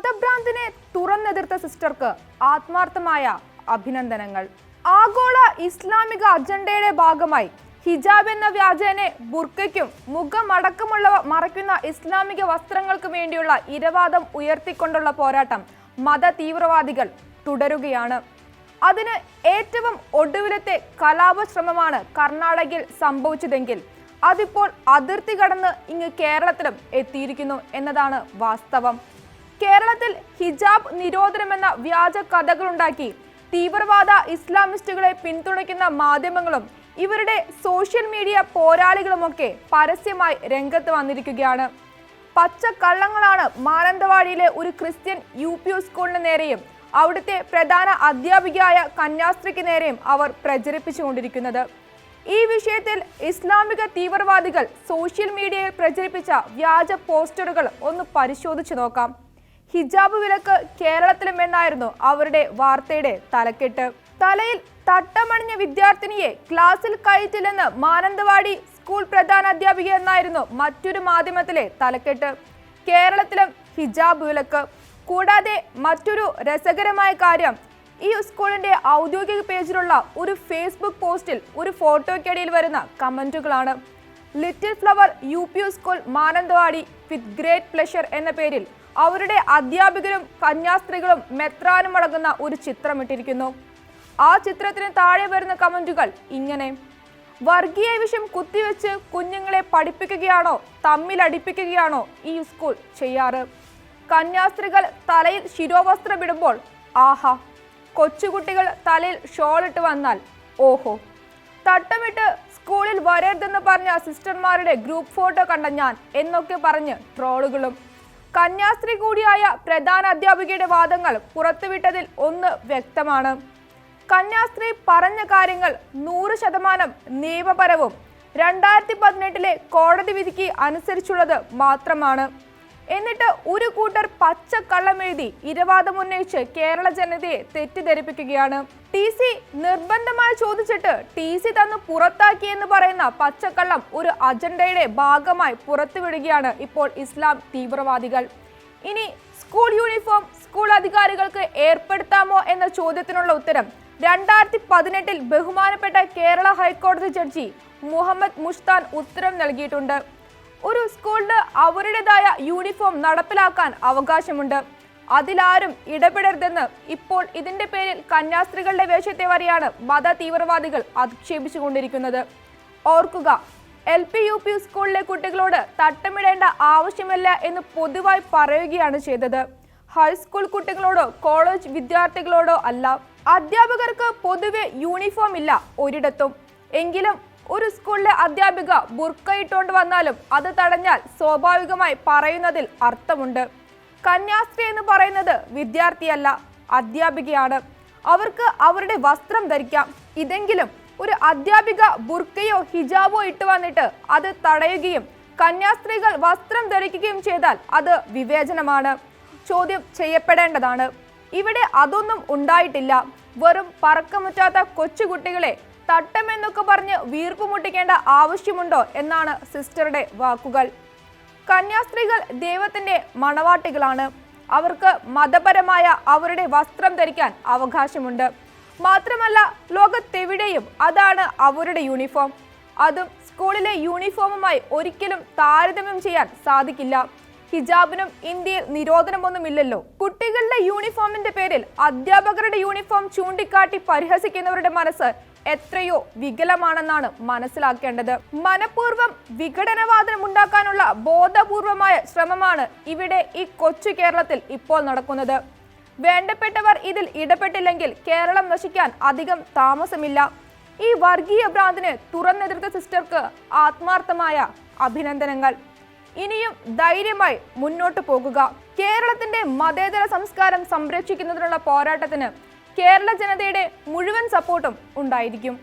മതഭ്രാന്തിനെ തുറന്നെതിർത്ത സിസ്റ്റർക്ക് ആത്മാർത്ഥമായ അഭിനന്ദനങ്ങൾ. ആഗോള ഇസ്ലാമിക അജണ്ടയുടെ ഭാഗമായി ഹിജാബ് എന്ന വ്യാജേനെ ബുർക്കയ്ക്കും മുഖമടക്കമുള്ളവ മറയ്ക്കുന്ന ഇസ്ലാമിക വസ്ത്രങ്ങൾക്ക് വേണ്ടിയുള്ള ഇരവാദം ഉയർത്തിക്കൊണ്ടുള്ള പോരാട്ടം മത തീവ്രവാദികൾ തുടരുകയാണ്. അതിന് ഏറ്റവും ഒടുവിലത്തെ കലാപശ്രമമാണ് കർണാടകയിൽ സംഭവിച്ചതെങ്കിൽ അതിപ്പോൾ അതിർത്തി കടന്ന് ഇങ്ങ് കേരളത്തിലും എത്തിയിരിക്കുന്നു എന്നതാണ് വാസ്തവം. കേരളത്തിൽ ഹിജാബ് നിരോധനമെന്ന വ്യാജ കഥകളുണ്ടാക്കി തീവ്രവാദ ഇസ്ലാമിസ്റ്റുകളെ പിന്തുണയ്ക്കുന്ന മാധ്യമങ്ങളും ഇവരുടെ സോഷ്യൽ മീഡിയ പോരാളികളുമൊക്കെ പരസ്യമായി രംഗത്ത് വന്നിരിക്കുകയാണ്. പച്ചക്കള്ളങ്ങളാണ് മാനന്തവാടിയിലെ ഒരു ക്രിസ്ത്യൻ യു പി സ്കൂളിന് നേരെയും അവിടുത്തെ പ്രധാന അധ്യാപികയായ കന്യാസ്ത്രീക്ക് നേരെയും അവർ പ്രചരിപ്പിച്ചുകൊണ്ടിരിക്കുന്നത്. ഈ വിഷയത്തിൽ ഇസ്ലാമിക തീവ്രവാദികൾ സോഷ്യൽ മീഡിയയിൽ പ്രചരിപ്പിച്ച വ്യാജ പോസ്റ്ററുകൾ ഒന്ന് പരിശോധിച്ചു നോക്കാം. ഹിജാബ് വിലക്ക് കേരളത്തിലുമെന്നായിരുന്നു അവരുടെ വാർത്തയുടെ തലക്കെട്ട്. തലയിൽ തട്ടമണിഞ്ഞ വിദ്യാർത്ഥിനിയെ ക്ലാസ്സിൽ കയറ്റില്ലെന്ന് മാനന്തവാടി സ്കൂൾ പ്രധാന അധ്യാപിക എന്നായിരുന്നു മറ്റൊരു മാധ്യമത്തിലെ തലക്കെട്ട്. കേരളത്തിലും ഹിജാബ് വിലക്ക്. കൂടാതെ മറ്റൊരു രസകരമായ കാര്യം ഈ സ്കൂളിന്റെ ഔദ്യോഗിക പേജിലുള്ള ഒരു ഫേസ്ബുക്ക് പോസ്റ്റിൽ ഒരു ഫോട്ടോയ്ക്കിടയിൽ വരുന്ന കമന്റുകളാണ്. Little flower U P school Mananthavady with great pleasure എന്ന പേരിൽ അവരുടെ അധ്യാപകരും കന്യാസ്ത്രീകളും മെത്രാനും അടങ്ങുന്ന ഒരു ചിത്രമിട്ടിരിക്കുന്നു. ആ ചിത്രത്തിന് താഴെ വരുന്ന കമന്റുകൾ ഇങ്ങനെ. വർഗീയ വിഷം കുത്തിവെച്ച് കുഞ്ഞുങ്ങളെ പഠിപ്പിക്കുകയാണോ തമ്മിലടിപ്പിക്കുകയാണോ ഈ സ്കൂൾ ചെയ്യാറ്? കന്യാസ്ത്രീകൾ തലയിൽ ശിരോവസ്ത്രം ഇടുമ്പോൾ ആഹാ കൊച്ചുകുട്ടികൾ തലയിൽ ഷോളിട്ട് വന്നാൽ ഓഹോ. തട്ടമിട്ട് സ്കൂളിൽ വരരുതെന്ന് പറഞ്ഞ സിസ്റ്റർമാരുടെ ഗ്രൂപ്പ് ഫോട്ടോ കണ്ട ഞാൻ എന്നൊക്കെ പറഞ്ഞ് ട്രോളുകളും. കന്യാസ്ത്രീ കൂടിയായ പ്രധാന അധ്യാപികയുടെ വാദങ്ങൾ പുറത്തുവിട്ടതിൽ ഒന്ന് വ്യക്തമാണ്. കന്യാസ്ത്രീ പറഞ്ഞ കാര്യങ്ങൾ നൂറ് ശതമാനം നിയമപരവും രണ്ടായിരത്തി പതിനെട്ടിലെ കോടതി വിധിക്ക് അനുസരിച്ചുള്ളത് മാത്രമാണ്. എന്നിട്ട് ഒരു കൂട്ടർ പച്ചക്കള്ളമെഴുതി ഇരവാദം ഉന്നയിച്ച് കേരള ജനതയെ തെറ്റിദ്ധരിപ്പിക്കുകയാണ്. ടി സി നിർബന്ധമായി ചോദിച്ചിട്ട് ടി സി തന്നു പുറത്താക്കി എന്ന് പറയുന്ന പച്ചക്കള്ളം ഒരു അജണ്ടയുടെ ഭാഗമായി പുറത്തുവിടുകയാണ് ഇപ്പോൾ ഇസ്ലാം തീവ്രവാദികൾ. ഇനി സ്കൂൾ യൂണിഫോം സ്കൂൾ അധികാരികൾക്ക് ഏർപ്പെടുത്താമോ എന്ന ചോദ്യത്തിനുള്ള ഉത്തരം രണ്ടായിരത്തി പതിനെട്ടിൽ ബഹുമാനപ്പെട്ട കേരള ഹൈക്കോടതി ജഡ്ജി മുഹമ്മദ് മുഷ്താൻ ഉത്തരം നൽകിയിട്ടുണ്ട്. ഒരു സ്കൂളിന് അവരുടേതായ യൂണിഫോം നടപ്പിലാക്കാൻ അവകാശമുണ്ട്. അതിലാരും ഇടപെടരുതെന്ന് ഇപ്പോൾ ഇതിന്റെ പേരിൽ കന്യാസ്ത്രീകളുടെ വേഷത്തെ വരെയാണ് മത തീവ്രവാദികൾ അധിക്ഷേപിച്ചുകൊണ്ടിരിക്കുന്നത്. ഓർക്കുക എൽ പി യു പി സ്കൂളിലെ കുട്ടികളോട് തട്ടമിടേണ്ട ആവശ്യമില്ല എന്ന് പൊതുവായി പറയുകയാണ് ചെയ്തത്. ഹൈസ്കൂൾ കുട്ടികളോടോ കോളേജ് വിദ്യാർത്ഥികളോടോ അല്ല അധ്യാപകർക്ക് പൊതുവെ യൂണിഫോം ഇല്ല ഒരിടത്തും. എങ്കിലും ഒരു സ്കൂളിലെ അധ്യാപിക ബുർക്കയിട്ടുകൊണ്ട് വന്നാലും അത് തടഞ്ഞാൽ സ്വാഭാവികമായി പറയുന്നതിൽ അർത്ഥമുണ്ട്. കന്യാസ്ത്രീ എന്ന് പറയുന്നത് വിദ്യാർത്ഥിയല്ല അധ്യാപികയാണ്. അവർക്ക് അവരുടെ വസ്ത്രം ധരിക്കാം. ഇതെങ്കിലും ഒരു അധ്യാപിക ബുർക്കയോ ഹിജാബോ ഇട്ട് വന്നിട്ട് അത് തടയുകയും കന്യാസ്ത്രീകൾ വസ്ത്രം ധരിക്കുകയും ചെയ്താൽ അത് വിവേചനമാണ്. ചോദ്യം ചെയ്യപ്പെടേണ്ടതാണ്. ഇവിടെ അതൊന്നും ഉണ്ടായിട്ടില്ല. വെറും പറക്കമുറ്റാത്ത കൊച്ചുകുട്ടികളെ തട്ടമെന്നൊക്കെ പറഞ്ഞ് വീർപ്പ് മുട്ടിക്കേണ്ട ആവശ്യമുണ്ടോ എന്നാണ് സിസ്റ്ററുടെ വാക്കുകൾ. കന്യാസ്ത്രീകൾ ദൈവത്തിന്റെ മണവാട്ടികളാണ്. അവർക്ക് മതപരമായ അവരുടെ വസ്ത്രം ധരിക്കാൻ അവകാശമുണ്ട്. മാത്രമല്ല ലോകത്തെവിടെയും അതാണ് അവരുടെ യൂണിഫോം. അതും സ്കൂളിലെ യൂണിഫോമുമായി ഒരിക്കലും താരതമ്യം ചെയ്യാൻ സാധിക്കില്ല. ഹിജാബിനും ഇന്ത്യയിൽ നിരോധനമൊന്നുമില്ലല്ലോ. കുട്ടികളുടെ യൂണിഫോമിന്റെ പേരിൽ അധ്യാപകരുടെ യൂണിഫോം ചൂണ്ടിക്കാട്ടി പരിഹസിക്കുന്നവരുടെ മനസ്സ് എത്രയോ വികലമാണെന്നാണ് മനസ്സിലാക്കേണ്ടത്. മനഃപൂർവം വിഘടനവാദം ഉണ്ടാക്കാനുള്ള ബോധപൂർവമായ ശ്രമമാണ് ഇവിടെ ഈ കൊച്ചു കേരളത്തിൽ ഇപ്പോൾ നടക്കുന്നത്. വേണ്ടപ്പെട്ടവർ ഇതിൽ ഇടപെട്ടില്ലെങ്കിൽ കേരളം നശിക്കാൻ അധികം താമസമില്ല. ഈ വർഗീയ ഭ്രാന്തിന് തുറന്നെതിർത്ത സിസ്റ്റർക്ക് ആത്മാർത്ഥമായ അഭിനന്ദനങ്ങൾ. ഇനിയും ധൈര്യമായി മുന്നോട്ട് പോകുക. കേരളത്തിന്റെ മതേതര സംസ്കാരം സംരക്ഷിക്കുന്നതിനുള്ള പോരാട്ടത്തിന് കേരള ജനതയുടെ മുഴുവൻ സപ്പോർട്ടും ഉണ്ടായിരിക്കും.